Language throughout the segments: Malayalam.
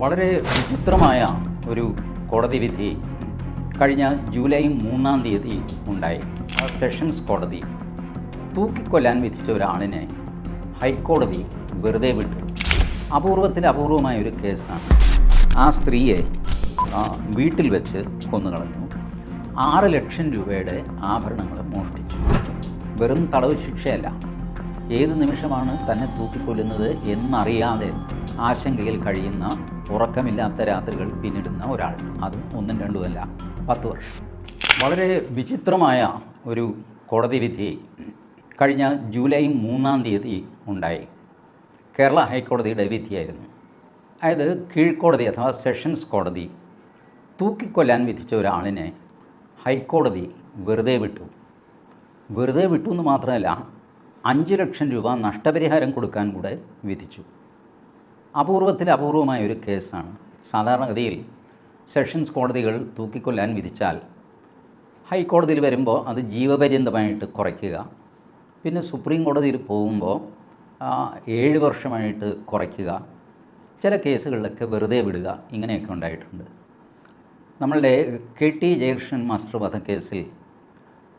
വളരെ വിചിത്രമായ ഒരു കോടതി വിധി കഴിഞ്ഞ ജൂലൈ മൂന്നാം തീയതി ഉണ്ടായി. ആ സെഷൻസ് കോടതി തൂക്കിക്കൊല്ലാൻ വിധിച്ച ഒരാളിനെ ഹൈക്കോടതി വെറുതെ വിട്ടു. അപൂർവത്തിൽ അപൂർവമായ ഒരു കേസാണ്. ആ സ്ത്രീയെ വീട്ടിൽ വെച്ച് കൊന്നുകളഞ്ഞു ആറ് ലക്ഷം രൂപയുടെ ആഭരണങ്ങൾ മോഷ്ടിച്ചു. വെറും തടവ് ശിക്ഷയല്ല. ഏത് നിമിഷമാണ് തന്നെ തൂക്കിക്കൊല്ലുന്നത് എന്നറിയാതെ ആശങ്കയിൽ കഴിയുന്ന ഉറക്കമില്ലാത്ത രാത്രികൾ പിന്നിടുന്ന ഒരാൾ. അതും ഒന്നും രണ്ടുമല്ല പത്ത് വർഷം. വളരെ വിചിത്രമായ ഒരു കോടതി വിധി കഴിഞ്ഞ ജൂലൈ മൂന്നാം തീയതി ഉണ്ടായി. കേരള ഹൈക്കോടതിയുടെ വിധിയായിരുന്നു. അതായത് കീഴ്ക്കോടതി അഥവാ സെഷൻസ് കോടതി തൂക്കിക്കൊല്ലാൻ വിധിച്ച ഒരാളിനെ ഹൈക്കോടതി വെറുതെ വിട്ടു. വെറുതെ വിട്ടു എന്ന് മാത്രമല്ല അഞ്ച് ലക്ഷം രൂപ നഷ്ടപരിഹാരം കൊടുക്കാൻ കൂടെ വിധിച്ചു. അപൂർവത്തിൽ അപൂർവമായ ഒരു കേസാണ്. സാധാരണഗതിയിൽ സെഷൻസ് കോടതികൾ തൂക്കിക്കൊല്ലാൻ വിധിച്ചാൽ ഹൈക്കോടതിയിൽ വരുമ്പോൾ അത് ജീവപര്യന്തമായിട്ട് കുറയ്ക്കുക. പിന്നെ സുപ്രീം കോടതിയിൽ പോകുമ്പോൾ ഏഴ് വർഷമായിട്ട് കുറയ്ക്കുക. ചില കേസുകളിലൊക്കെ വെറുതെ വിടുക. ഇങ്ങനെയൊക്കെ ഉണ്ടായിട്ടുണ്ട്. നമ്മളുടെ കെ ടി ജയകൃഷ്ണൻ മാസ്റ്റർ വധക്കേസിൽ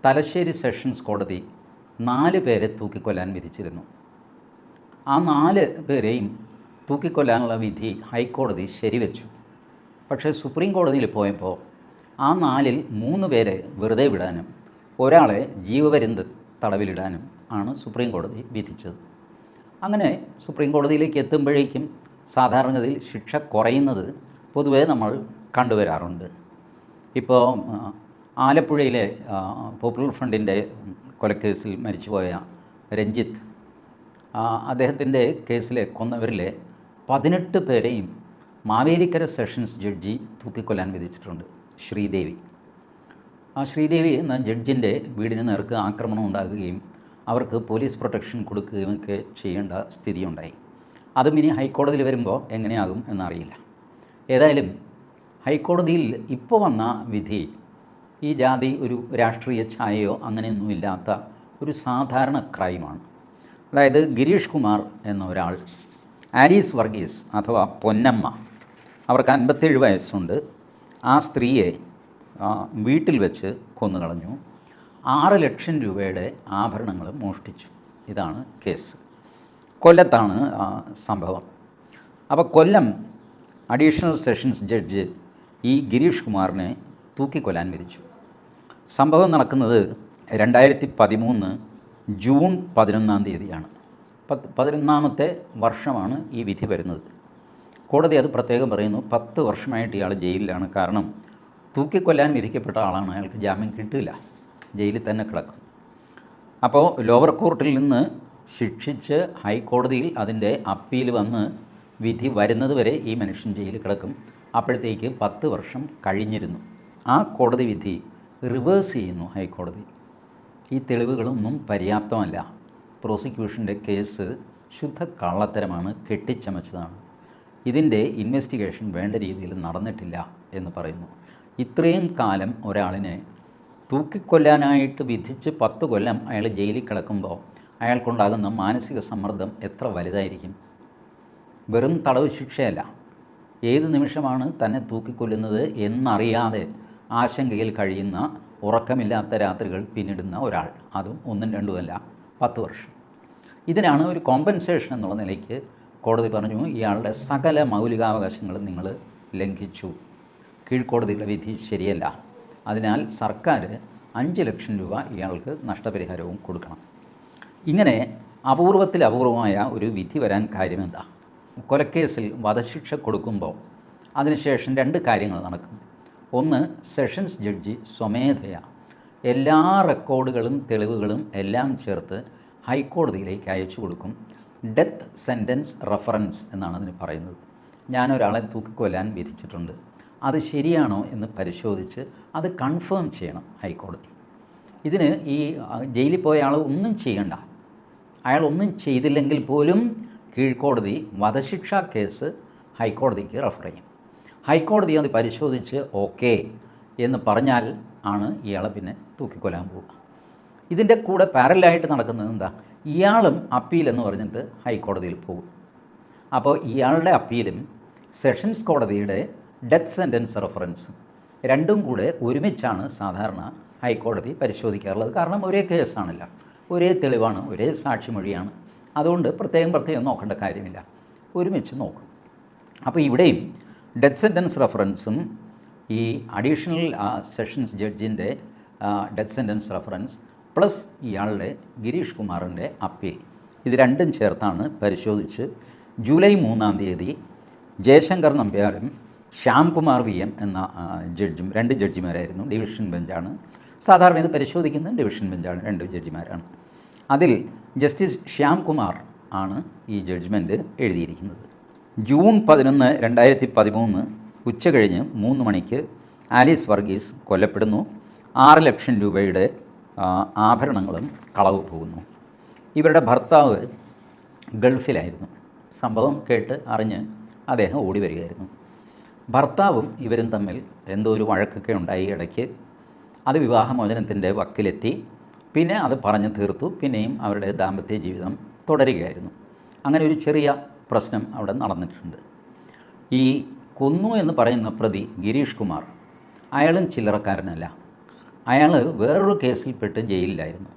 തലശ്ശേരി സെഷൻസ് കോടതി നാല് പേരെ തൂക്കിക്കൊല്ലാൻ വിധിച്ചിരുന്നു. ആ നാല് പേരെയും തൂക്കിക്കൊല്ലാനുള്ള വിധി ഹൈക്കോടതി ശരിവെച്ചു. പക്ഷേ സുപ്രീം കോടതിയിൽ പോയപ്പോൾ ആ നാലിൽ മൂന്ന് പേരെ വെറുതെ വിടാനും ഒരാളെ ജീവപര്യന്ത തടവിലിടാനും ആണ് സുപ്രീം കോടതി വിധിച്ചത്. അങ്ങനെ സുപ്രീം കോടതിയിലേക്ക് എത്തുമ്പോഴേക്കും സാധാരണഗതിയിൽ ശിക്ഷ കുറയുന്നത് പൊതുവേ നമ്മൾ കണ്ടുവരാറുണ്ട്. ഇപ്പോൾ ആലപ്പുഴയിലെ പോപ്പുലർ ഫ്രണ്ടിന്റെ കൊലക്കേസിൽ മരിച്ചുപോയ രഞ്ജിത്ത് അദ്ദേഹത്തിന്റെ കേസിലെ കൊന്നവരിലെ പതിനെട്ട് പേരെയും മാവേലിക്കര സെഷൻസ് ജഡ്ജി തൂക്കിക്കൊല്ലാൻ വിധിച്ചിട്ടുണ്ട്. ശ്രീദേവി. ആ ശ്രീദേവി എന്ന ജഡ്ജിന്റെ വീടിന് നേർക്ക് ആക്രമണം ഉണ്ടാകുകയും അവർക്ക് പോലീസ് പ്രൊട്ടക്ഷൻ കൊടുക്കുകയും ഒക്കെ ചെയ്യേണ്ട സ്ഥിതിയുണ്ടായി. അതും ഇനി ഹൈക്കോടതിയിൽ വരുമ്പോൾ എങ്ങനെയാകും എന്നറിയില്ല. ഏതായാലും ഹൈക്കോടതിയിൽ ഇപ്പോൾ വന്ന വിധി ഈ ജാതി ഒരു രാഷ്ട്രീയ ഛായയോ അങ്ങനെയൊന്നുമില്ലാത്ത ഒരു സാധാരണ ക്രൈമാണ്. അതായത് ഗിരീഷ് കുമാർ എന്ന ഒരാൾ ആലീസ് വർഗീസ് അഥവാ പൊന്നമ്മ അവർക്ക് അൻപത്തേഴ് വയസ്സുണ്ട്. ആ സ്ത്രീയെ വീട്ടിൽ വെച്ച് കൊന്നുകളഞ്ഞു. ആറ് ലക്ഷം രൂപയുടെ ആഭരണങ്ങൾ മോഷ്ടിച്ചു. ഇതാണ് കേസ്. കൊല്ലത്താണ് സംഭവം. അപ്പോൾ കൊല്ലം അഡീഷണൽ സെഷൻസ് ജഡ്ജ് ഈ ഗിരീഷ് കുമാറിനെ തൂക്കിക്കൊല്ലാൻ വിധിച്ചു. സംഭവം നടക്കുന്നത് രണ്ടായിരത്തി പതിമൂന്ന് ജൂൺ പതിനൊന്നാം തീയതിയാണ്. പത്ത് പതിനൊന്നാമത്തെ വർഷമാണ് ഈ വിധി വരുന്നത്. കോടതി അത് പ്രത്യേകം പറയുന്നു പത്ത് വർഷമായിട്ട് ഇയാൾ ജയിലിലാണ്. കാരണം തൂക്കിക്കൊല്ലാൻ വിധിക്കപ്പെട്ട ആളാണ്. അയാൾക്ക് ജാമ്യം കിട്ടില്ല. ജയിലിൽ തന്നെ കിടക്കും. അപ്പോൾ ലോവർ കോർട്ടിൽ നിന്ന് ശിക്ഷിച്ച് ഹൈക്കോടതിയിൽ അതിന്റെ അപ്പീൽ വന്ന് വിധി വരുന്നത് വരെ ഈ മനുഷ്യൻ ജയിലിൽ കിടക്കും. അപ്പോഴത്തേക്ക് പത്ത് വർഷം കഴിഞ്ഞിരുന്നു. ആ കോടതി വിധി റിവേഴ്സ് ചെയ്യുന്നു ഹൈക്കോടതി. ഈ തെളിവുകളൊന്നും പര്യാപ്തമല്ല. പ്രോസിക്യൂഷന്റെ കേസ് ശുദ്ധ കള്ളത്തരമാണ് കെട്ടിച്ചമച്ചതാണ്. ഇതിന്റെ ഇൻവെസ്റ്റിഗേഷൻ വേണ്ട രീതിയിൽ നടന്നിട്ടില്ല എന്ന് പറയുന്നു. ഇത്രയും കാലം ഒരാളിനെ തൂക്കിക്കൊല്ലാനായിട്ട് വിധിച്ച് പത്ത് കൊല്ലം അയാൾ ജയിലിൽ കിടക്കുമ്പോൾ അയാൾക്കുണ്ടാകുന്ന മാനസിക സമ്മർദ്ദം എത്ര വലുതായിരിക്കും? വെറും തടവ് ശിക്ഷയല്ല. ഏത് നിമിഷമാണ് തന്നെ തൂക്കിക്കൊല്ലുന്നത് എന്നറിയാതെ ആശങ്കയിൽ കഴിയുന്ന ഉറക്കമില്ലാത്ത രാത്രികൾ പിന്നിടുന്ന ഒരാൾ. അതും ഒന്നും രണ്ടുമല്ല. പത്ത് വർഷം. ഇതിനാണ് ഒരു കോമ്പൻസേഷൻ എന്നുള്ള നിലയ്ക്ക് കോടതി പറഞ്ഞു ഇയാളുടെ സകല മൗലികാവകാശങ്ങളും നിങ്ങൾ ലംഘിച്ചു. കീഴ്ക്കോടതിയുടെ വിധി ശരിയല്ല. അതിനാൽ സർക്കാർ അഞ്ച് ലക്ഷം രൂപ ഇയാൾക്ക് നഷ്ടപരിഹാരവും കൊടുക്കണം. ഇങ്ങനെ അപൂർവത്തിൽ അപൂർവമായ ഒരു വിധി വരാൻ കാര്യമെന്താ കൊലക്കേസിൽ വധശിക്ഷ കൊടുക്കുമ്പോൾ അതിനുശേഷം രണ്ട് കാര്യങ്ങൾ നടക്കും ഒന്ന് സെഷൻസ് ജഡ്ജി സ്വമേധയ എല്ലാ റെക്കോർഡുകളും തെളിവുകളും എല്ലാം ചേർത്ത് ഹൈക്കോടതിയിലേക്ക് അയച്ചു കൊടുക്കും. ഡെത്ത് സെന്റൻസ് റെഫറൻസ് എന്നാണ് അതിന് പറയുന്നത്. ഞാനൊരാളെ തൂക്കിക്കൊല്ലാൻ വിധിച്ചിട്ടുണ്ട്. അത് ശരിയാണോ എന്ന് പരിശോധിച്ച് അത് കൺഫേം ചെയ്യണം ഹൈക്കോടതി. ഇതിന് ഈ ജയിലിൽ പോയ ആൾ ഒന്നും ചെയ്യണ്ട. അയാൾ ഒന്നും ചെയ്തില്ലെങ്കിൽ പോലും കീഴ്ക്കോടതി വധശിക്ഷാ കേസ് ഹൈക്കോടതിക്ക് റെഫർ ചെയ്യും. ഹൈക്കോടതി അത് പരിശോധിച്ച് ഓക്കെ എന്ന് പറഞ്ഞാൽ ആണ് ഇയാളെ പിന്നെ തൂക്കിക്കൊല്ലാൻ പോവുക. ഇതിന്റെ കൂടെ പാരലായിട്ട് നടക്കുന്നത് എന്താ? ഇയാളും അപ്പീൽ എന്ന് പറഞ്ഞിട്ട് ഹൈക്കോടതിയിൽ പോകും. അപ്പോൾ ഇയാളുടെ അപ്പീലും സെഷൻസ് കോടതിയുടെ ഡെത്ത് സെന്റൻസ് റെഫറൻസും രണ്ടും കൂടെ ഒരുമിച്ചാണ് സാധാരണ ഹൈക്കോടതി പരിശോധിക്കാറുള്ളത്. കാരണം ഒരേ കേസാണല്ല ഒരേ തെളിവാണ് ഒരേ സാക്ഷിമൊഴിയാണ്. അതുകൊണ്ട് പ്രത്യേകം പ്രത്യേകം നോക്കേണ്ട കാര്യമില്ല. ഒരുമിച്ച് നോക്കും. അപ്പോൾ ഇവിടെയും ഡെത്ത് സെന്റൻസ് റെഫറൻസും ഈ അഡീഷണൽ സെഷൻസ് ജഡ്ജിന്റെ ഡെത്ത് സെന്റൻസ് റഫറൻസ് പ്ലസ് ഇയാളുടെ ഗിരീഷ് കുമാറിന്റെ അപ്പീൽ ഇത് രണ്ടും ചേർത്താണ് പരിശോധിച്ച്. ജൂലൈ മൂന്നാം തീയതി ജയശങ്കർ നമ്പ്യാരും ശ്യാംകുമാർ വി എം എന്ന ജഡ്ജും രണ്ട് ജഡ്ജിമാരായിരുന്നു ഡിവിഷൻ ബെഞ്ചാണ് സാധാരണ ഇത് പരിശോധിക്കുന്നത് ഡിവിഷൻ ബെഞ്ചാണ് രണ്ട് ജഡ്ജിമാരാണ് അതിൽ ജസ്റ്റിസ് ശ്യാംകുമാർ ആണ് ഈ ജഡ്ജ്മെന്റ് എഴുതിയിരിക്കുന്നത്. ജൂൺ പതിനൊന്ന് രണ്ടായിരത്തി പതിമൂന്ന് ഉച്ച കഴിഞ്ഞ് മൂന്ന് മണിക്ക് ആലീസ് വർഗീസ് കൊല്ലപ്പെടുന്നു. ആറ് ലക്ഷം രൂപയുടെ ആഭരണങ്ങളും കളവ് പോകുന്നു. ഇവരുടെ ഭർത്താവ് ഗൾഫിലായിരുന്നു. സംഭവം കേട്ട് അറിഞ്ഞ് അദ്ദേഹം ഓടി വരികയായിരുന്നു. ഭർത്താവും ഇവരും തമ്മിൽ എന്തോ ഒരു വഴക്കൊക്കെ ഉണ്ടായി ഇടയ്ക്ക്. അത് വിവാഹമോചനത്തിന്റെ വക്കിലെത്തി. പിന്നെ അത് പറഞ്ഞു തീർത്തു. പിന്നെയും അവരുടെ ദാമ്പത്യ ജീവിതം തുടരുകയായിരുന്നു. അങ്ങനെ ഒരു ചെറിയ പ്രശ്നം അവിടെ നടന്നിട്ടുണ്ട്. ഈ കൊന്നു എന്ന് പറയുന്ന പ്രതി ഗിരീഷ് കുമാർ. അയാളും ചില്ലറക്കാരനല്ല. അയാൾ വേറൊരു കേസിൽപ്പെട്ട് ജയിലിലായിരുന്നു.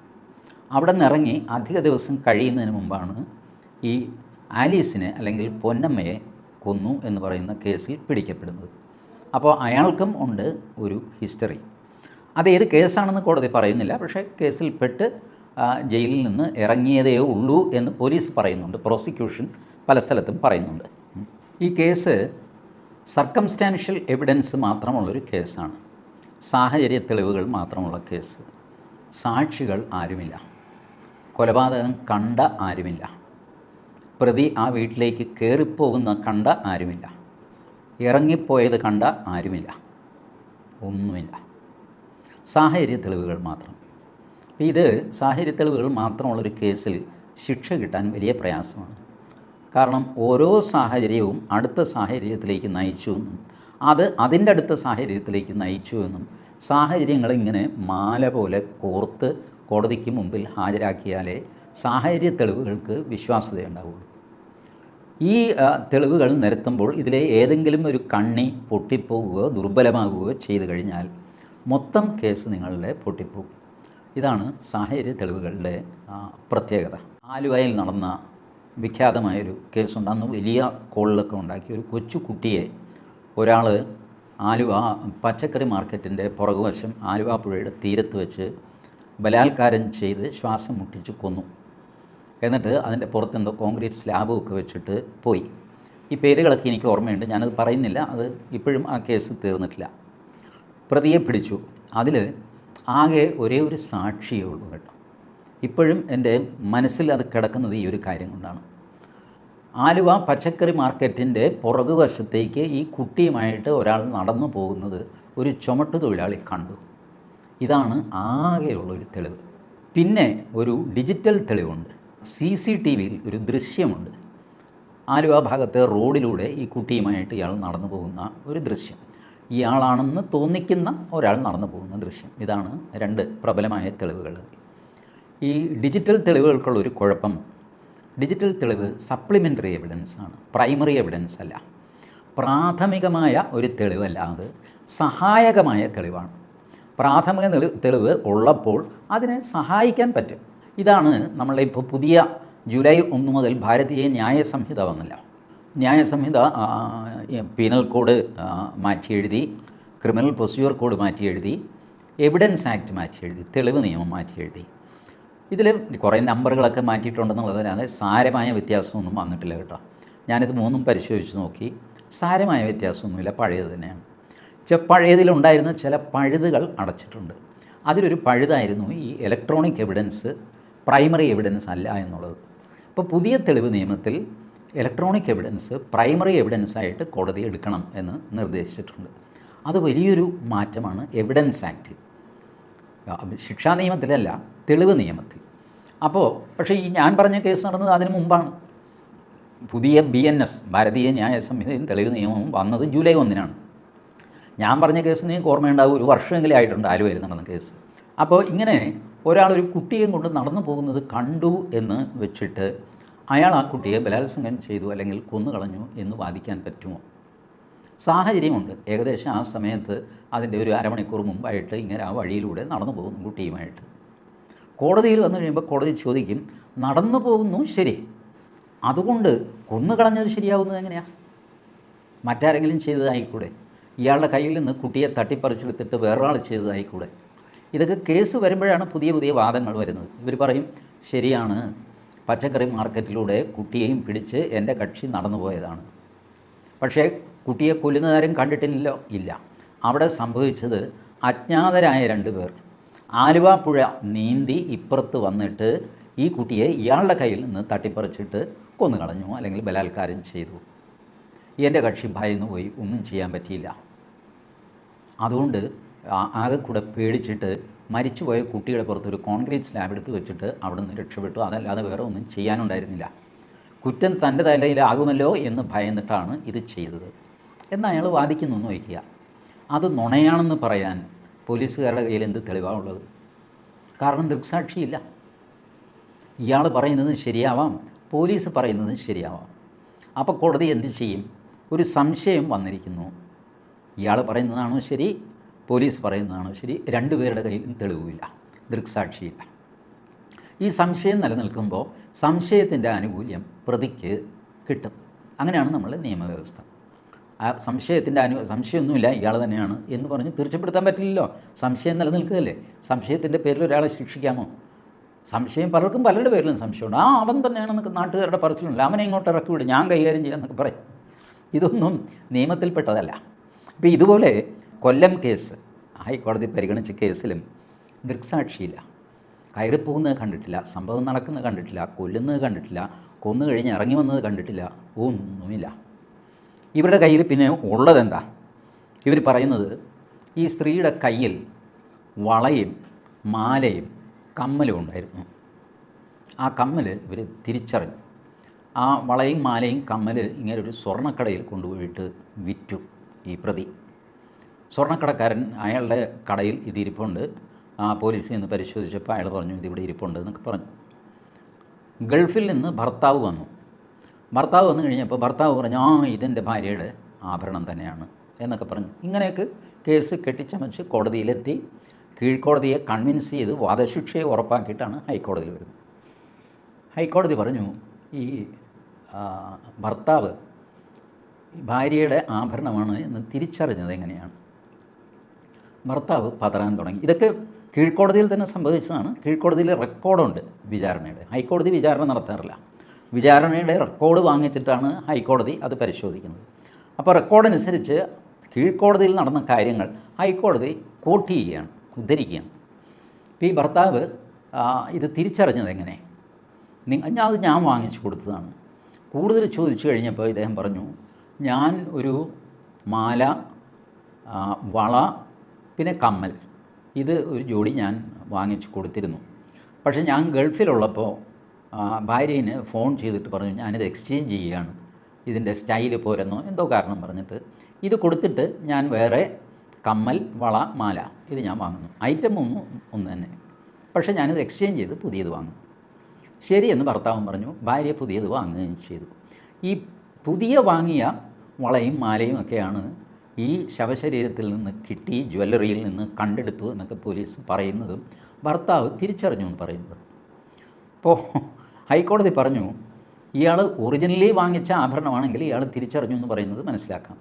അവിടെ നിന്ന് ഇറങ്ങി അധിക ദിവസം കഴിയുന്നതിന് മുമ്പാണ് ഈ ആലീസിനെ അല്ലെങ്കിൽ പൊന്നമ്മയെ കൊന്നു എന്ന് പറയുന്ന കേസിൽ പിടിക്കപ്പെടുന്നത്. അപ്പോൾ അയാൾക്കും ഉണ്ട് ഒരു ഹിസ്റ്ററി. അത് ഏത് കേസാണെന്ന് കോടതി പറയുന്നില്ല. പക്ഷേ കേസിൽപ്പെട്ട് ജയിലിൽ നിന്ന് ഇറങ്ങിയതേ ഉള്ളൂ എന്ന് പോലീസ് പറയുന്നുണ്ട്. പ്രോസിക്യൂഷൻ പല സ്ഥലത്തും പറയുന്നുണ്ട്. ഈ കേസ് സർക്കംസ്റ്റാൻഷ്യൽ എവിഡൻസ് മാത്രമുള്ളൊരു കേസാണ്. സാഹചര്യ തെളിവുകൾ മാത്രമുള്ള കേസ്. സാക്ഷികൾ ആരുമില്ല. കൊലപാതകം കണ്ട ആരുമില്ല. പ്രതി ആ വീട്ടിലേക്ക് കയറിപ്പോകുന്ന കണ്ട ആരുമില്ല. ഇറങ്ങിപ്പോയത് കണ്ട ആരുമില്ല. ഒന്നുമില്ല. സാഹചര്യ തെളിവുകൾ മാത്രം. ഇത് സാഹചര്യ തെളിവുകൾ മാത്രമുള്ളൊരു കേസിൽ ശിക്ഷ കിട്ടാൻ വലിയ പ്രയാസമാണ്. കാരണം ഓരോ സാഹചര്യവും അടുത്ത സാഹചര്യത്തിലേക്ക് നയിച്ചു എന്നും അത് അതിന്റെ അടുത്ത സാഹചര്യത്തിലേക്ക് നയിച്ചു എന്നും സാഹചര്യങ്ങൾ ഇങ്ങനെ മാല പോലെ കോർത്ത് കോടതിക്ക് മുമ്പിൽ ഹാജരാക്കിയാലേ സാഹചര്യ തെളിവുകൾക്ക് വിശ്വാസ്യതയുണ്ടാവുള്ളൂ ഈ തെളിവുകൾ നിരത്തുമ്പോൾ ഇതിലെ ഏതെങ്കിലും ഒരു കണ്ണി പൊട്ടിപ്പോവുകയോ ദുർബലമാകുകയോ ചെയ്തു കഴിഞ്ഞാൽ മൊത്തം കേസ് നിങ്ങളുടെ പൊട്ടിപ്പോകും. ഇതാണ് സാഹചര്യ തെളിവുകളുടെ പ്രത്യേകത. ആലുവയിൽ നടന്ന വിഖ്യാതമായൊരു കേസുണ്ട്. അന്ന് വലിയ കോളിലൊക്കെ ഉണ്ടാക്കി. ഒരു കൊച്ചു കുട്ടിയെ ഒരാൾ ആലുവ പച്ചക്കറി മാർക്കറ്റിന്റെ പുറകുവശം ആലുവ പുഴയുടെ തീരത്ത് വെച്ച് ബലാത്കാരം ചെയ്ത് ശ്വാസം മുട്ടിച്ച് കൊന്നു. എന്നിട്ട് അതിന്റെ പുറത്ത് എന്തോ കോൺക്രീറ്റ് സ്ലാബും ഒക്കെ വെച്ചിട്ട് പോയി. ഈ പേരുകളൊക്കെ എനിക്ക് ഓർമ്മയുണ്ട്. ഞാനത് പറയുന്നില്ല. അത് ഇപ്പോഴും ആ കേസ് തീർന്നിട്ടില്ല. പ്രതിയെ പിടിച്ചു. അതിൽ ആകെ ഒരേ ഒരു സാക്ഷിയേ ഉള്ളൂ കേട്ടോ. ഇപ്പോഴും എന്റെ മനസ്സിൽ അത് കിടക്കുന്നത് ഈ ഒരു കാര്യം കൊണ്ടാണ്. ആലുവ പച്ചക്കറി മാർക്കറ്റിന്റെ പുറകുവശത്തേക്ക് ഈ കുട്ടിയുമായിട്ട് ഒരാൾ നടന്നു പോകുന്നത് ഒരു ചുമട്ട് തൊഴിലാളി കണ്ടു. ഇതാണ് ആകെയുള്ളൊരു തെളിവ്. പിന്നെ ഒരു ഡിജിറ്റൽ തെളിവുണ്ട്. സി സി ടി വിയിൽ ഒരു ദൃശ്യമുണ്ട്. ആലുവ ഭാഗത്തെ റോഡിലൂടെ ഈ കുട്ടിയുമായിട്ട് ഇയാൾ നടന്നു പോകുന്ന ഒരു ദൃശ്യം. ഇയാളാണെന്ന് തോന്നിക്കുന്ന ഒരാൾ നടന്നു പോകുന്ന ദൃശ്യം. ഇതാണ് രണ്ട് പ്രബലമായ തെളിവുകൾ. ഈ ഡിജിറ്റൽ തെളിവുകൾക്കുള്ള ഒരു കുഴപ്പം ഡിജിറ്റൽ തെളിവ് സപ്ലിമെന്ററി എവിഡൻസ് ആണ് പ്രൈമറി എവിഡൻസ് അല്ല. പ്രാഥമികമായ ഒരു തെളിവല്ല അത് സഹായകമായ തെളിവാണ്. പ്രാഥമിക തെളി- തെളിവ് ഉള്ളപ്പോൾ അതിനെ സഹായിക്കാൻ പറ്റും. ഇതാണ് നമ്മളുടെ ഇപ്പോൾ പുതിയ ജൂലൈ ഒന്ന് മുതൽ ഭാരതീയ ന്യായ സംഹിത വന്നില്ല ന്യായ സംഹിത പീനൽ കോഡ് മാറ്റി എഴുതി ക്രിമിനൽ പ്രൊസീജിയർ കോഡ് മാറ്റി എഴുതി എവിഡൻസ് ആക്ട് മാറ്റി എഴുതി തെളിവ് നിയമം മാറ്റി എഴുതി. ഇതിൽ കുറേ നമ്പറുകളൊക്കെ മാറ്റിയിട്ടുണ്ടെന്നുള്ളതല്ലാതെ സാരമായ വ്യത്യാസമൊന്നും വന്നിട്ടില്ല കേട്ടോ. ഞാനിത് മൂന്നും പരിശോധിച്ച് നോക്കി. സാരമായ വ്യത്യാസമൊന്നുമില്ല പഴയത് തന്നെയാണ്. ചെ പഴയതിലുണ്ടായിരുന്ന ചില പഴുതുകൾ അടച്ചിട്ടുണ്ട്. അതിലൊരു പഴുതായിരുന്നു ഈ ഇലക്ട്രോണിക് എവിഡൻസ് പ്രൈമറി എവിഡൻസ് അല്ല എന്നുള്ളത്. ഇപ്പോൾ പുതിയ തെളിവ് നിയമത്തിൽ ഇലക്ട്രോണിക് എവിഡൻസ് പ്രൈമറി എവിഡൻസ് ആയിട്ട് കോടതി എടുക്കണം എന്ന് നിർദ്ദേശിച്ചിട്ടുണ്ട്. അത് വലിയൊരു മാറ്റമാണ് എവിഡൻസ് ആക്ട് ശിക്ഷാ നിയമത്തിലല്ല തെളിവ് നിയമത്തിൽ. അപ്പോൾ പക്ഷേ ഈ ഞാൻ പറഞ്ഞ കേസ് നടന്നത് അതിന് മുമ്പാണ്. പുതിയ ബി എൻ എസ് ഭാരതീയ ന്യായ സംഹിതയും തെളിവ് നിയമവും വന്നത് ജൂലൈ ഒന്നിനാണ്. ഞാൻ പറഞ്ഞ കേസ് നിങ്ങൾക്ക് ഓർമ്മയുണ്ടാവും ഒരു വർഷമെങ്കിലും ആയിട്ടുണ്ട് ആലുവയിൽ നടന്ന കേസ്. അപ്പോൾ ഇങ്ങനെ ഒരാൾ ഒരു കുട്ടിയെ കൊണ്ട് നടന്നു പോകുന്നത് കണ്ടു എന്ന് വെച്ചിട്ട് അയാൾ ആ കുട്ടിയെ ബലാത്സംഗം ചെയ്തു അല്ലെങ്കിൽ കൊന്നു കളഞ്ഞു എന്ന് വാദിക്കാൻ പറ്റുമോ? സാഹചര്യമുണ്ട്. ഏകദേശം ആ സമയത്ത് അതിന്റെ ഒരു അരമണിക്കൂർ മുമ്പായിട്ട് ഇങ്ങനെ ആ വഴിയിലൂടെ നടന്നു പോകുന്നു കുട്ടിയുമായിട്ട്. കോടതിയിൽ വന്നു കഴിയുമ്പോൾ കോടതി ചോദിക്കും നടന്നു പോകുന്നു ശരി. അതുകൊണ്ട് കൊന്നു കളഞ്ഞത് ശരിയാവുന്നത് എങ്ങനെയാണ് മറ്റാരെങ്കിലും ചെയ്തതായിക്കൂടെ? ഇയാളുടെ കയ്യിൽ നിന്ന് കുട്ടിയെ തട്ടിപ്പറിച്ചെടുത്തിട്ട് വേറൊരാൾ ചെയ്തതായിക്കൂടെ? ഇതൊക്കെ കേസ് വരുമ്പോഴാണ് പുതിയ പുതിയ വാദങ്ങൾ വരുന്നത്. ഇവർ പറയും ശരിയാണ്. പച്ചക്കറി മാർക്കറ്റിലൂടെ കുട്ടിയെയും പിടിച്ച് എന്റെ കക്ഷി നടന്നു പോയതാണ്. പക്ഷേ കുട്ടിയെ കൊല്ലുന്നതാരും കണ്ടിട്ടില്ലല്ലോ ഇല്ല. അവിടെ സംഭവിച്ചത് അജ്ഞാതരായ രണ്ട് പേർ. ആലുവ പുഴ നീന്തി ഇപ്പുറത്ത് വന്നിട്ട് ഈ കുട്ടിയെ ഇയാളുടെ കയ്യിൽ നിന്ന് തട്ടിപ്പറിച്ചിട്ട് കൊന്നു കളഞ്ഞു അല്ലെങ്കിൽ ബലാത്കാരം ചെയ്തു. എന്റെ കക്ഷി ഭയന്നു പോയി ഒന്നും ചെയ്യാൻ പറ്റിയില്ല. അതുകൊണ്ട് ആകെ കൂടെ പേടിച്ചിട്ട് മരിച്ചുപോയ കുട്ടിയുടെ പുറത്ത് ഒരു കോൺക്രീറ്റ് സ്ലാബ് എടുത്ത് വെച്ചിട്ട് അവിടെ നിന്ന് രക്ഷപ്പെട്ടു. അതല്ലാതെ വേറെ ഒന്നും ചെയ്യാനുണ്ടായിരുന്നില്ല. കുറ്റം തന്റെ തലയിലാകുമല്ലോ എന്ന് ഭയന്നിട്ടാണ് ഇത് ചെയ്തത്. എന്നയാൾ വാദിക്കുന്നു എന്ന് വയ്ക്കുക. അത് നുണയാണെന്ന് പറയാൻ പോലീസുകാരുടെ കയ്യിൽ എന്ത് തെളിവാണുള്ളത്? കാരണം ദൃക്സാക്ഷിയില്ല. ഇയാൾ പറയുന്നത് ശരിയാവാം പോലീസ് പറയുന്നത് ശരിയാവാം. അപ്പോൾ കോടതി എന്ത് ചെയ്യും? ഒരു സംശയം വന്നിരിക്കുന്നു. ഇയാൾ പറയുന്നതാണോ ശരി പോലീസ് പറയുന്നതാണോ ശരി രണ്ടുപേരുടെ കയ്യിലും തെളിവില്ല ദൃക്സാക്ഷിയില്ല. ഈ സംശയം നിലനിൽക്കുമ്പോൾ സംശയത്തിന്റെ ആനുകൂല്യം പ്രതിക്ക് കിട്ടും. അങ്ങനെയാണ് നമ്മൾ നിയമവ്യവസ്ഥ. ആ സംശയത്തിന്റെ അനു സംശയമൊന്നുമില്ല ഇയാൾ തന്നെയാണ് എന്ന് പറഞ്ഞ് തീർച്ചപ്പെടുത്താൻ പറ്റില്ലല്ലോ. സംശയം നിലനിൽക്കുകയല്ലേ സംശയത്തിന്റെ പേരിൽ ഒരാളെ ശിക്ഷിക്കാമോ? സംശയം പലർക്കും പലരുടെ പേരിലും സംശയമുണ്ട്. ആ അവൻ തന്നെയാണെന്നൊക്കെ നാട്ടുകാരുടെ പറച്ചിലുണ്ട്. അവനെ ഇങ്ങോട്ട് ഇറക്കി വിടും ഞാൻ കൈകാര്യം ചെയ്യാമെന്നൊക്കെ പറയും. ഇതൊന്നും നിയമത്തിൽപ്പെട്ടതല്ല. അപ്പോൾ ഇതുപോലെ കൊല്ലം കേസ് ഹൈക്കോടതി പരിഗണിച്ച കേസിലും ദൃക്സാക്ഷിയില്ല. കയറിപ്പോകുന്നത് കണ്ടിട്ടില്ല സംഭവം നടക്കുന്നത് കണ്ടിട്ടില്ല കൊല്ലുന്നത് കണ്ടിട്ടില്ല കൊന്നു കഴിഞ്ഞ് ഇറങ്ങി വന്നത് കണ്ടിട്ടില്ല ഒന്നുമില്ല. ഇവരുടെ കയ്യിൽ പിന്നെ ഉള്ളതെന്താ? ഇവർ പറയുന്നത് ഈ സ്ത്രീയുടെ കയ്യിൽ വളയും മാലയും കമ്മലും ഉണ്ടായിരുന്നു. ആ കമ്മൽ ഇവർ തിരിച്ചറിഞ്ഞു. ആ വളയും മാലയും കമ്മൽ ഇങ്ങനെ ഒരു സ്വർണക്കടയിൽ കൊണ്ടുപോയിട്ട് വിറ്റു ഈ പ്രതി. സ്വർണക്കടക്കാരൻ അയാളുടെ കടയിൽ ഇത് ഇരിപ്പുണ്ട്. ആ പോലീസിൽ നിന്ന് പരിശോധിച്ചപ്പോൾ അയാൾ പറഞ്ഞു ഇതിവിടെ ഇരിപ്പുണ്ട് എന്നൊക്കെ പറഞ്ഞു. ഗൾഫിൽ നിന്ന് ഭർത്താവ് വന്നു. ഭർത്താവ് വന്നു കഴിഞ്ഞപ്പോൾ ഭർത്താവ് പറഞ്ഞു ആ ഇതെന്റെ ഭാര്യയുടെ ആഭരണം തന്നെയാണ് എന്നൊക്കെ പറഞ്ഞു. ഇങ്ങനെയൊക്കെ കേസ് കെട്ടിച്ചമച്ച് കോടതിയിലെത്തി. കീഴ്ക്കോടതിയെ കൺവിൻസ് ചെയ്ത് വധശിക്ഷയെ ഉറപ്പാക്കിയിട്ടാണ് ഹൈക്കോടതിയിൽ വരുന്നത്. ഹൈക്കോടതി പറഞ്ഞു ഈ ഭർത്താവ് ഭാര്യയുടെ ആഭരണമാണ് എന്ന് തിരിച്ചറിഞ്ഞത് എങ്ങനെയാണ്? ഭർത്താവ് പതറാൻ തുടങ്ങി. ഇതൊക്കെ കീഴ്ക്കോടതിയിൽ തന്നെ സംഭവിച്ചതാണ്. കീഴ്ക്കോടതിയിൽ റെക്കോർഡുണ്ട് വിചാരണയുടെ. ഹൈക്കോടതി വിചാരണ നടത്താറില്ല. വിചാരണയുടെ റെക്കോർഡ് വാങ്ങിച്ചിട്ടാണ് ഹൈക്കോടതി അത് പരിശോധിക്കുന്നത്. അപ്പോൾ റെക്കോർഡനുസരിച്ച് കീഴ്ക്കോടതിയിൽ നടന്ന കാര്യങ്ങൾ ഹൈക്കോടതി കോട്ട് ചെയ്യുകയാണ് ഉദ്ധരിക്കുകയാണ്. ഇപ്പോൾ ഈ ഭർത്താവ് ഇത് തിരിച്ചറിഞ്ഞത് എങ്ങനെ? ഞാൻ അത് ഞാൻ വാങ്ങിച്ചു കൊടുത്തതാണ്. കൂടുതൽ ചോദിച്ചു കഴിഞ്ഞപ്പോൾ ഇദ്ദേഹം പറഞ്ഞു ഞാൻ ഒരു മാല വള പിന്നെ കമ്മൽ ഇത് ഒരു ജോഡി ഞാൻ വാങ്ങിച്ചു കൊടുത്തിരുന്നു. പക്ഷേ ഞാൻ ഗൾഫിലുള്ളപ്പോൾ ഭാര്യന് ഫോൺ ചെയ്തിട്ട് പറഞ്ഞു ഞാനിത് എക്സ്ചേഞ്ച് ചെയ്യുകയാണ്. ഇതിന്റെ സ്റ്റൈൽ പോരെന്നോ എന്തോ കാരണം പറഞ്ഞിട്ട് ഇത് കൊടുത്തിട്ട് ഞാൻ വേറെ കമ്മൽ വള മാല ഇത് ഞാൻ വാങ്ങുന്നു. ഐറ്റം ഒന്നും ഒന്ന് തന്നെ. പക്ഷേ ഞാനിത് എക്സ്ചേഞ്ച് ചെയ്ത് പുതിയത് വാങ്ങും ശരിയെന്ന് ഭർത്താവ് പറഞ്ഞു. ഭാര്യ പുതിയത് വാങ്ങുകയും ചെയ്തു. ഈ പുതിയ വാങ്ങിയ വളയും മാലയും ഒക്കെയാണ് ഈ ശവശരീരത്തിൽ നിന്ന് കിട്ടി ജ്വല്ലറിയിൽ നിന്ന് കണ്ടെടുത്തു എന്നൊക്കെ പോലീസ് പറയുന്നതും ഭർത്താവ് തിരിച്ചറിഞ്ഞു എന്ന് പറയുന്നത്. അപ്പോൾ ഹൈക്കോടതി പറഞ്ഞു ഇയാൾ ഒറിജിനലി വാങ്ങിച്ച ആഭരണമാണെങ്കിൽ ഇയാൾ തിരിച്ചറിഞ്ഞു എന്ന് പറയുന്നത് മനസ്സിലാക്കാം.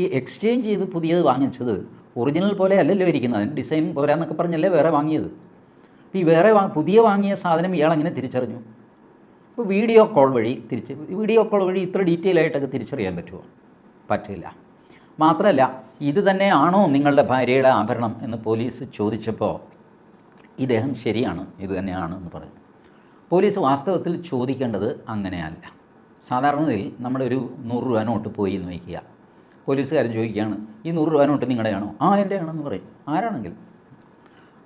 ഈ എക്സ്ചേഞ്ച് ചെയ്ത് പുതിയത് വാങ്ങിച്ചത് ഒറിജിനൽ പോലെ അല്ലല്ലോ ഇരിക്കുന്നത്. അതിന് ഡിസൈൻ പോരാന്നൊക്കെ പറഞ്ഞല്ലേ വേറെ വാങ്ങിയത്. അപ്പോൾ ഈ വേറെ പുതിയ വാങ്ങിയ സാധനം ഇയാൾ എങ്ങനെ തിരിച്ചറിഞ്ഞു? ഇപ്പോൾ വീഡിയോ കോൾ വഴി തിരിച്ച് വീഡിയോ കോൾ വഴി ഇത്ര ഡീറ്റെയിൽ ആയിട്ടൊക്കെ തിരിച്ചറിയാൻ പറ്റുമോ? പറ്റില്ല. മാത്രമല്ല ഇത് തന്നെയാണോ നിങ്ങളുടെ ഭാര്യയുടെ ആഭരണം എന്ന് പോലീസ് ചോദിച്ചപ്പോൾ ഇദ്ദേഹം ശരിയാണ് ഇത് തന്നെയാണ് എന്ന് പറഞ്ഞു. പോലീസ് വാസ്തവത്തിൽ ചോദിക്കേണ്ടത് അങ്ങനെയല്ല. സാധാരണയിൽ നമ്മുടെ ഒരു നൂറ് രൂപ നോട്ട് പോയി എന്ന് വയ്ക്കുക. പോലീസുകാരൻ ചോദിക്കുകയാണ് ഈ നൂറ് രൂപ നോട്ട് നിങ്ങളുടെയാണോ? ആ എന്റെ ആണെന്ന് പറയും. ആരാണെങ്കിലും?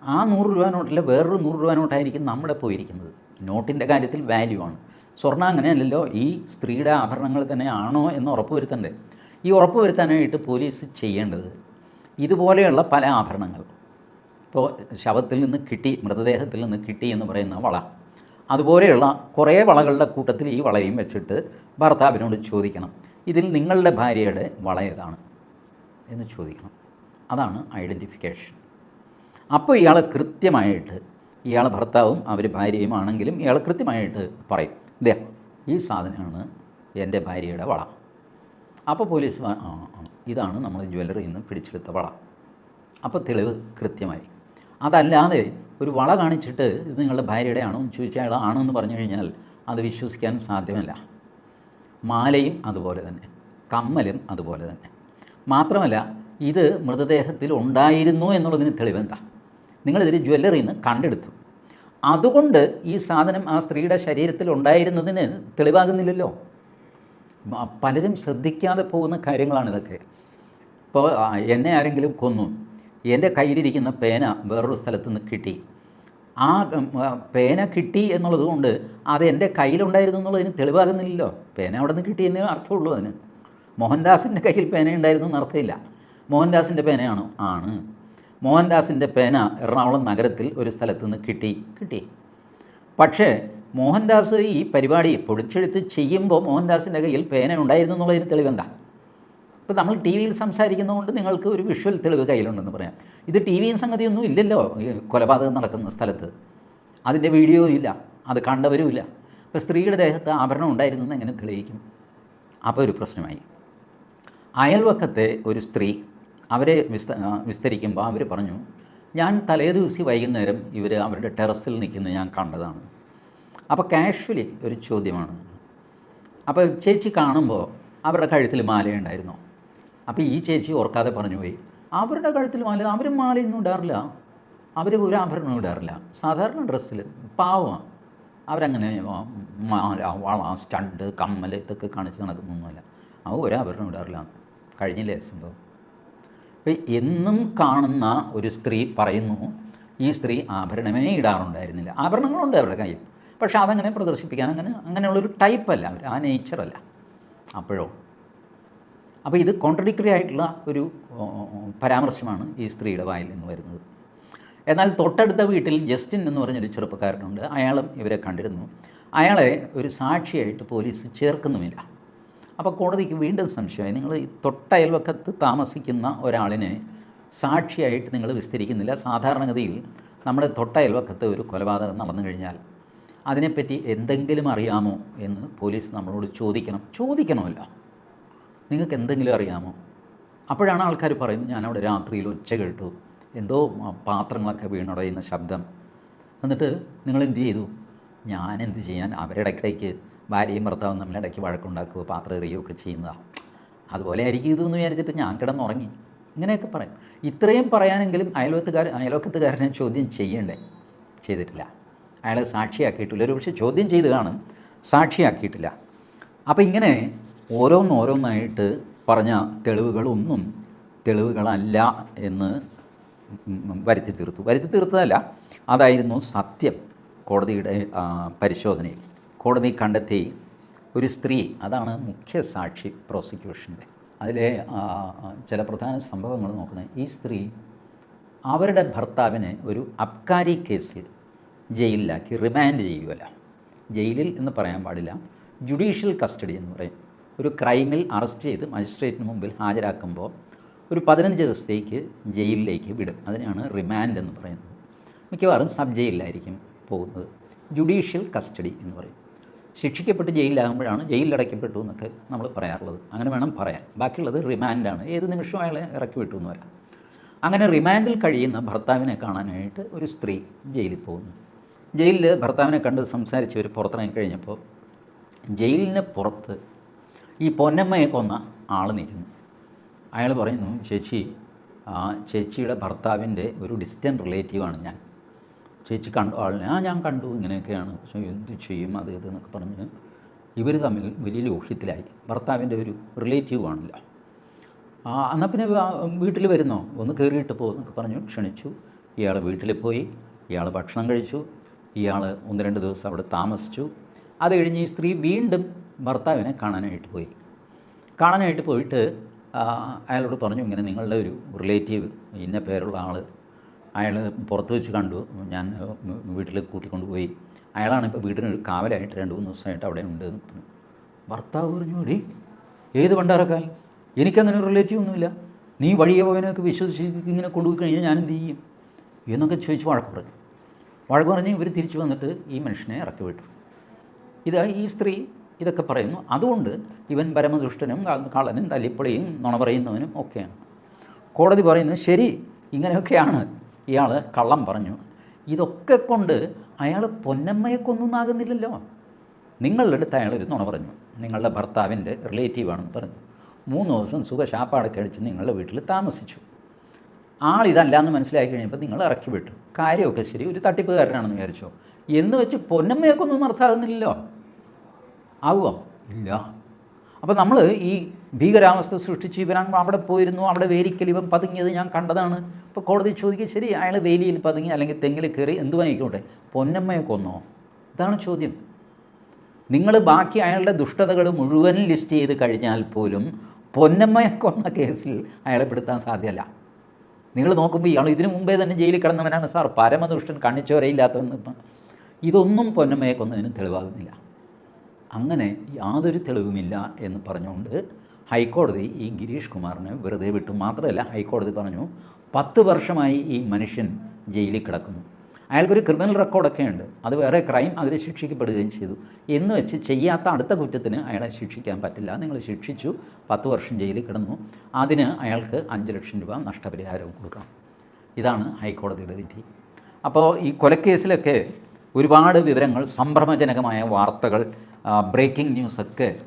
ആ നൂറ് രൂപ നോട്ടിൽ വേറൊരു നൂറ് രൂപ നോട്ടായിരിക്കും നമ്മുടെ പോയിരിക്കുന്നത്. നോട്ടിന്റെ കാര്യത്തിൽ വാല്യൂ ആണ്. സ്വർണം അങ്ങനെയല്ലല്ലോ ഈ സ്ത്രീയുടെ ആഭരണങ്ങൾ തന്നെയാണോ എന്ന് ഉറപ്പുവരുത്തണ്ടേ. ഈ ഉറപ്പ് വരുത്താനായിട്ട് പോലീസ് ചെയ്യേണ്ടത് ഇതുപോലെയുള്ള പല ആഭരണങ്ങൾ. ഇപ്പോൾ ശവത്തിൽ നിന്ന് കിട്ടി മൃതദേഹത്തിൽ നിന്ന് കിട്ടി എന്ന് പറയുന്ന വള. അതുപോലെയുള്ള കുറേ വളകളുടെ കൂട്ടത്തിൽ ഈ വളയും വെച്ചിട്ട് ഭർത്താവിനോട് ചോദിക്കണം ഇതിൽ നിങ്ങളുടെ ഭാര്യയുടെ വള ഏതാണ്? എന്ന് ചോദിക്കണം. അതാണ് ഐഡന്റിഫിക്കേഷൻ അപ്പോൾ ഇയാൾ കൃത്യമായിട്ട് ഇയാളെ ഭർത്താവും അവർ ഭാര്യയും ആണെങ്കിലും ഇയാൾ കൃത്യമായിട്ട് പറയും ഇതേ ഈ സാധനമാണ് എന്റെ ഭാര്യയുടെ വള. അപ്പോൾ പോലീസ് ഇതാണ് നമ്മൾ ജ്വല്ലറിയിൽ നിന്ന് പിടിച്ചെടുത്ത വള. അപ്പോൾ തെളിവ് കൃത്യമായി. അതല്ലാതെ ഒരു വള കാണിച്ചിട്ട് ഇത് നിങ്ങളുടെ ഭാര്യയുടെ ആണോ അയാൾ ആണെന്ന് പറഞ്ഞു കഴിഞ്ഞാൽ അത് വിശ്വസിക്കാൻ സാധ്യമല്ല. മാലയും അതുപോലെ തന്നെ കമ്മലും അതുപോലെ തന്നെ. മാത്രമല്ല ഇത് മൃതദേഹത്തിൽ ഉണ്ടായിരുന്നു എന്നുള്ളതിന് തെളിവെന്താ? നിങ്ങളിതിൽ ജ്വല്ലറിയിൽ നിന്ന് കണ്ടെടുത്തു. അതുകൊണ്ട് ഈ സാധനം ആ സ്ത്രീയുടെ ശരീരത്തിൽ ഉണ്ടായിരുന്നതിന് തെളിവാകുന്നില്ലല്ലോ. പലരും ശ്രദ്ധിക്കാതെ പോകുന്ന കാര്യങ്ങളാണ് ഇതൊക്കെ. ഇപ്പോൾ എന്നെ ആരെങ്കിലും കൊന്നു. എന്റെ കയ്യിലിരിക്കുന്ന പേന വേറൊരു സ്ഥലത്ത് നിന്ന് കിട്ടി. ആ പേന കിട്ടി എന്നുള്ളത് കൊണ്ട് അത് എന്റെ കയ്യിലുണ്ടായിരുന്നു എന്നുള്ളതിന് തെളിവാകുന്നില്ലല്ലോ. പേന അവിടെ നിന്ന് കിട്ടിയെന്നേ അർത്ഥമുള്ളൂ അതിന്. മോഹൻദാസിന്റെ കയ്യിൽ പേന ഉണ്ടായിരുന്നു എന്ന് അർത്ഥമില്ല. മോഹൻദാസിന്റെ പേനയാണോ? ആണ്. മോഹൻദാസിന്റെ പേന എറണാകുളം നഗരത്തിൽ ഒരു സ്ഥലത്ത് നിന്ന് കിട്ടി. കിട്ടി. പക്ഷേ മോഹൻദാസ് ഈ പരിപാടി പൊടിച്ചെടുത്ത് ചെയ്യുമ്പോൾ മോഹൻദാസിന്റെ കയ്യിൽ പേന ഉണ്ടായിരുന്നു എന്നുള്ളതിന് തെളിവെന്താ? ഇപ്പോൾ നമ്മൾ ടി വിയിൽ സംസാരിക്കുന്നതുകൊണ്ട് നിങ്ങൾക്ക് ഒരു വിഷ്വൽ തെളിവ് കയ്യിലുണ്ടെന്ന് പറയാം. ഇത് ടി വിയും സംഗതിയൊന്നും ഇല്ലല്ലോ കൊലപാതകം നടക്കുന്ന സ്ഥലത്ത്. അതിന്റെ വീഡിയോ ഇല്ല അത് കണ്ടവരും ഇല്ല. അപ്പോൾ സ്ത്രീയുടെ ദേഹത്ത് ആഭരണം ഉണ്ടായിരുന്നു എന്ന് എങ്ങനെ തെളിയിക്കും? അപ്പോൾ ഒരു പ്രശ്നമായി. അയൽവക്കത്തെ ഒരു സ്ത്രീ അവരെ വിസ്ത വിസ്തരിക്കുമ്പോൾ അവർ പറഞ്ഞു ഞാൻ തലേദിവസം വൈകുന്നേരം ഇവർ അവരുടെ ടെറസിൽ നിൽക്കുന്നത് ഞാൻ കണ്ടതാണ്. അപ്പോൾ കാഷ്വലി ഒരു ചോദ്യമാണ്. അപ്പോൾ ചേച്ചി കാണുമ്പോൾ അവരുടെ കഴുത്തിൽ മാലയുണ്ടായിരുന്നോ. അപ്പോൾ ഈ ചേച്ചി ഓർക്കാതെ പറഞ്ഞു പോയി. അവരുടെ കഴുത്തിൽ മാല അവർ മാലയൊന്നും ഇടാറില്ല. അവർ ഒരു ആഭരണം ഇടാറില്ല. സാധാരണ ഡ്രസ്സിൽ പാവമാണ് അവരങ്ങനെ മാല വള സ്റ്റണ്ട് കമ്മൽ ഇതൊക്കെ കാണിച്ച് നടക്കുന്നൊന്നുമില്ല. അവ ഒരു ആഭരണം ഇടാറില്ല. കഴിഞ്ഞില്ലേ സംഭവം? അപ്പോൾ എന്നും കാണുന്ന ഒരു സ്ത്രീ പറയുന്നു ഈ സ്ത്രീ ആഭരണമേ ഇടാറുണ്ടായിരുന്നില്ല. ആഭരണങ്ങളുണ്ട് അവരുടെ കയ്യിൽ. പക്ഷേ അതങ്ങനെ പ്രദർശിപ്പിക്കാൻ അങ്ങനെ അങ്ങനെയുള്ളൊരു ടൈപ്പല്ല. അവർ ആ നേച്ചറല്ല അപ്പോഴോ? അപ്പോൾ ഇത് കോൺട്രഡിക്ടറി ആയിട്ടുള്ള ഒരു പരാമർശമാണ് ഈ സ്ത്രീയുടെ വായിൽ നിന്ന് വരുന്നത്. എന്നാൽ തൊട്ടടുത്ത വീട്ടിൽ ജസ്റ്റിൻ എന്ന് പറഞ്ഞൊരു ചെറുപ്പക്കാരനുണ്ട്. അയാളും ഇവരെ കണ്ടിരുന്നു. അയാളെ ഒരു സാക്ഷിയായിട്ട് പോലീസ് ചേർക്കുന്നുമില്ല. അപ്പോൾ കോടതിക്ക് വീണ്ടും സംശയമായി. നിങ്ങൾ ഈ തൊട്ടയൽവക്കത്ത് താമസിക്കുന്ന ഒരാളിനെ സാക്ഷിയായിട്ട് നിങ്ങൾ വിസ്തരിക്കുന്നില്ല. സാധാരണഗതിയിൽ നമ്മുടെ തൊട്ടയൽവക്കത്ത് ഒരു കൊലപാതകം നടന്നു കഴിഞ്ഞാൽ അതിനെപ്പറ്റി എന്തെങ്കിലും അറിയാമോ എന്ന് പോലീസ് നമ്മളോട് ചോദിക്കണം. ചോദിക്കണമല്ലോ. നിങ്ങൾക്ക് എന്തെങ്കിലും അറിയാമോ? അപ്പോഴാണ് ആൾക്കാർ പറയുന്നത് ഞാനവിടെ രാത്രിയിൽ ഒച്ച കേട്ടു. എന്തോ പാത്രങ്ങളൊക്കെ വീണടയുന്ന ശബ്ദം. എന്നിട്ട് നിങ്ങൾ എന്ത് ചെയ്തു? ഞാൻ എന്ത് ചെയ്യാൻ അവരിടയ്ക്കിടയ്ക്ക് ഭാര്യയും ഭർത്താവും തമ്മിലിടയ്ക്ക് വഴക്കുണ്ടാക്കുക പാത്രം എറിയുകയൊക്കെ ചെയ്യുന്നതാണ് അതുപോലെ ആയിരിക്കും ഇതെന്ന് വിചാരിച്ചിട്ട് ഞാൻ കിടന്നുറങ്ങി. ഇങ്ങനെയൊക്കെ പറയും. ഇത്രയും പറയാനെങ്കിലും അയൽവത്തുകാർ അയൽവക്കത്തുകാരനെ ചോദ്യം ചെയ്യണ്ടേ? ചെയ്തിട്ടില്ല. അയാളെ സാക്ഷിയാക്കിയിട്ടില്ല. ഒരു പക്ഷേ ചോദ്യം ചെയ്ത് കാണും സാക്ഷിയാക്കിയിട്ടില്ല. അപ്പോൾ ഇങ്ങനെ ഓരോന്നോരോന്നായിട്ട് പറഞ്ഞ തെളിവുകളൊന്നും തെളിവുകളല്ല എന്ന് വരുത്തി തീർത്തു. വരുത്തി തീർത്തതല്ല. അതായിരുന്നു സത്യം കോടതിയുടെ പരിശോധനയിൽ. കോടതി കണ്ടെത്തി ഒരു സ്ത്രീ അതാണ് മുഖ്യ സാക്ഷി പ്രോസിക്യൂഷന്റെ. അതിലെ ചില പ്രധാന സംഭവങ്ങൾ നോക്കുന്നത് ഈ സ്ത്രീ അവരുടെ ഭർത്താവിനെ ഒരു അബ്കാരി കേസിൽ ജയിലിലാക്കി റിമാൻഡ് ചെയ്യുമല്ല ജയിലിൽ എന്ന് പറയാൻ പാടില്ല. ജുഡീഷ്യൽ കസ്റ്റഡി എന്ന് പറയും. ഒരു ക്രൈമിൽ അറസ്റ്റ് ചെയ്ത് മജിസ്ട്രേറ്റിന് മുമ്പിൽ ഹാജരാക്കുമ്പോൾ ഒരു പതിനഞ്ച് ദിവസത്തേക്ക് ജയിലിലേക്ക് വിടും. അതിനാണ് റിമാൻഡ് എന്ന് പറയുന്നത്. മിക്കവാറും സബ് ജയിലിലായിരിക്കും പോകുന്നത്. ജുഡീഷ്യൽ കസ്റ്റഡി എന്ന് പറയും. ശിക്ഷിക്കപ്പെട്ട് ജയിലിലാകുമ്പോഴാണ് ജയിലിൽ അടയ്ക്കപ്പെട്ടു എന്നൊക്കെ നമ്മൾ പറയാറുള്ളത്. അങ്ങനെ വേണം പറയാൻ. ബാക്കിയുള്ളത് റിമാൻഡാണ് ഏത് നിമിഷവും അയാളെ ഇറക്കി വിട്ടു എന്ന് വരാം അങ്ങനെ റിമാൻഡിൽ കഴിയുന്ന ഭർത്താവിനെ കാണാനായിട്ട് ഒരു സ്ത്രീ ജയിലിൽ പോകുന്നു. ജയിലിൽ ഭർത്താവിനെ കണ്ട് സംസാരിച്ച് ഒരു പുറത്തിറങ്ങി കഴിഞ്ഞപ്പോൾ ജയിലിന് പുറത്ത് ഈ പൊന്നമ്മയെ കൊന്ന ആൾ നിൽക്കുന്നു അയാൾ പറയുന്നു ചേച്ചി ആ ചേച്ചിയുടെ ഭർത്താവിന്റെ ഒരു ഡിസ്റ്റന്റ് റിലേറ്റീവാണ് ഞാൻ. ചേച്ചി കണ്ടു ആളിനെ ആ ഞാൻ കണ്ടു ഇങ്ങനെയൊക്കെയാണ്. പക്ഷേ എന്ത് ചെയ്യും അത് ഇത് എന്നൊക്കെ പറഞ്ഞ് ഇവർ തമ്മിൽ വലിയ ലോഷ്യത്തിലായി ഭർത്താവിന്റെ ഒരു റിലേറ്റീവ് ആണല്ലോ. ആ എന്നാൽ പിന്നെ വീട്ടിൽ വരുന്നോ? ഒന്ന് കയറിയിട്ട് പോകും എന്നൊക്കെ പറഞ്ഞു ക്ഷണിച്ചു. ഇയാൾ വീട്ടിൽ പോയി ഇയാൾ ഭക്ഷണം കഴിച്ചു. ഇയാൾ ഒന്ന് രണ്ട് ദിവസം അവിടെ താമസിച്ചു. അത് കഴിഞ്ഞ് ഈ സ്ത്രീ വീണ്ടും ഭർത്താവിനെ കാണാനായിട്ട് പോയി. കാണാനായിട്ട് പോയിട്ട് അയാളോട് പറഞ്ഞു ഇങ്ങനെ നിങ്ങളുടെ ഒരു റിലേറ്റീവ് ഇന്ന പേരുള്ള ആൾ അയാൾ പുറത്ത് വെച്ച് കണ്ടു. ഞാൻ വീട്ടിൽ കൂട്ടിക്കൊണ്ട് പോയി. അയാളാണ് ഇപ്പോൾ വീടിനൊരു കാവലായിട്ട് രണ്ട് മൂന്ന് ദിവസമായിട്ട് അവിടെ ഉണ്ട് എന്ന് പറഞ്ഞു. ഭർത്താവ് പറഞ്ഞു എടീ ഏത് പണ്ടാറക്കാൽ എനിക്കങ്ങനെ ഒരു റിലേറ്റീവ് ഒന്നുമില്ല. നീ വഴിയെ പോയതിനൊക്കെ വിശ്വസിച്ച് ഇങ്ങനെ കൊണ്ടുപോയി കഴിഞ്ഞാൽ ഞാൻ എന്ത് ചെയ്യും? എന്നൊക്കെ ചോദിച്ച് വഴക്ക് പറഞ്ഞു. വഴക്ക് പറഞ്ഞ് ഇവർ തിരിച്ചു വന്നിട്ട് ഈ മനുഷ്യനെ ഇറക്കി വിട്ടു ഇത് ഈ സ്ത്രീ ഇതൊക്കെ പറയുന്നു. അതുകൊണ്ട് ഇവൻ പരമദുഷ്ടനും കള്ളനും തല്ലിപ്പൊളിയും നുണ പറയുന്നവനും ഒക്കെയാണ്. കോടതി പറയുന്നത് ശരി ഇങ്ങനെയൊക്കെയാണ്. ഇയാൾ കള്ളം പറഞ്ഞു. ഇതൊക്കെ കൊണ്ട് അയാൾ പൊന്നമ്മയെ കൊന്നൊന്നാകുന്നില്ലല്ലോ. നിങ്ങളുടെ അടുത്ത് അയാൾ ഒരു നുണ പറഞ്ഞു. നിങ്ങളുടെ ഭർത്താവിന്റെ റിലേറ്റീവാണെന്ന് പറഞ്ഞു. മൂന്ന് ദിവസം സുഖ ശാപ്പാടൊക്കെ അടിച്ച് നിങ്ങളുടെ വീട്ടിൽ താമസിച്ചു. ആളിതല്ല എന്ന് മനസ്സിലാക്കി കഴിഞ്ഞപ്പോൾ നിങ്ങൾ ഇറക്കി വിട്ടു. കാര്യമൊക്കെ ശരി ഒരു തട്ടിപ്പുകാരനാണെന്ന് വിചാരിച്ചോ. എന്ന് വെച്ച് പൊന്നമ്മയൊക്കെ ഒന്നും അർത്ഥാകുന്നില്ലല്ലോ ആകുമോ ഇല്ല. അപ്പോൾ നമ്മൾ ഈ ഭീകരാവസ്ഥ സൃഷ്ടിച്ച് ഇവൻ അവിടെ പോയിരുന്നു അവിടെ വേലിക്കൽ ഇവൻ പതുങ്ങിയത് ഞാൻ കണ്ടതാണ്. ഇപ്പോൾ കോടതി ചോദിക്കുക ശരി അയാൾ വേലിയിൽ പതുങ്ങി അല്ലെങ്കിൽ തെങ്ങിൽ കയറി എന്ത് വാങ്ങിക്കോട്ടെ പൊന്നമ്മയെ കൊന്നോ ഇതാണ് ചോദ്യം. നിങ്ങൾ ബാക്കി അയാളുടെ ദുഷ്ടതകൾ മുഴുവൻ ലിസ്റ്റ് ചെയ്ത് കഴിഞ്ഞാൽ പോലും പൊന്നമ്മയെ കൊന്ന കേസിൽ അയാളെ പെടുത്താൻ സാധ്യമല്ല. നിങ്ങൾ നോക്കുമ്പോൾ ഇയാൾ ഇതിനു മുമ്പേ തന്നെ ജയിലിൽ കിടന്നവനാണ് സാർ. പരമദുഷ്ടൻ കണ്ണിച്ചോരയില്ലാത്തവൻ ഇതൊന്നും പൊന്നമ്മയെ കൊന്നതിന് തെളിവാകുന്നില്ല. അങ്ങനെ യാതൊരു തെളിവുമില്ല എന്ന് പറഞ്ഞുകൊണ്ട് ഹൈക്കോടതി ഈ ഗിരീഷ് കുമാറിനെ വെറുതെ വിട്ടു. മാത്രമല്ല ഹൈക്കോടതി പറഞ്ഞു പത്ത് വർഷമായി ഈ മനുഷ്യൻ ജയിലിൽ കിടക്കുന്നു. അയാൾക്കൊരു ക്രിമിനൽ റെക്കോർഡൊക്കെ ഉണ്ട്. അത് വേറെ ക്രൈം അതിൽ ശിക്ഷിക്കപ്പെടുകയും ചെയ്തു. എന്ന് വെച്ച് ചെയ്യാത്ത അടുത്ത കുറ്റത്തിന് അയാളെ ശിക്ഷിക്കാൻ പറ്റില്ല. നിങ്ങൾ ശിക്ഷിച്ചു പത്ത് വർഷം ജയിലിൽ കിടന്നു. അതിന് അയാൾക്ക് അഞ്ച് ലക്ഷം രൂപ നഷ്ടപരിഹാരവും കൊടുക്കണം. ഇതാണ് ഹൈക്കോടതിയുടെ വിധി. അപ്പോൾ ഈ കൊലക്കേസിലൊക്കെ ഒരുപാട് വിവരങ്ങൾ സംഭ്രമജനകമായ വാർത്തകൾ ബ്രേക്കിംഗ് ന്യൂസൊക്കെ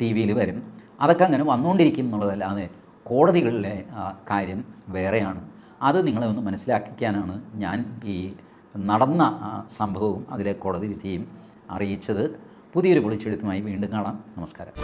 ടി വിയിൽ വരും. അതൊക്കെ അങ്ങനെ വന്നുകൊണ്ടിരിക്കും എന്നുള്ളതല്ലാതെ കോടതികളിലെ കാര്യം വേറെയാണ്. അത് നിങ്ങളെ ഒന്ന് മനസ്സിലാക്കിക്കാനാണ് ഞാൻ ഈ നടന്ന സംഭവവും അതിലെ കോടതി വിധിയും അറിയിച്ചത്. പുതിയൊരു പൊളിച്ചെഴുത്തുമായി വീണ്ടും കാണാം. നമസ്കാരം.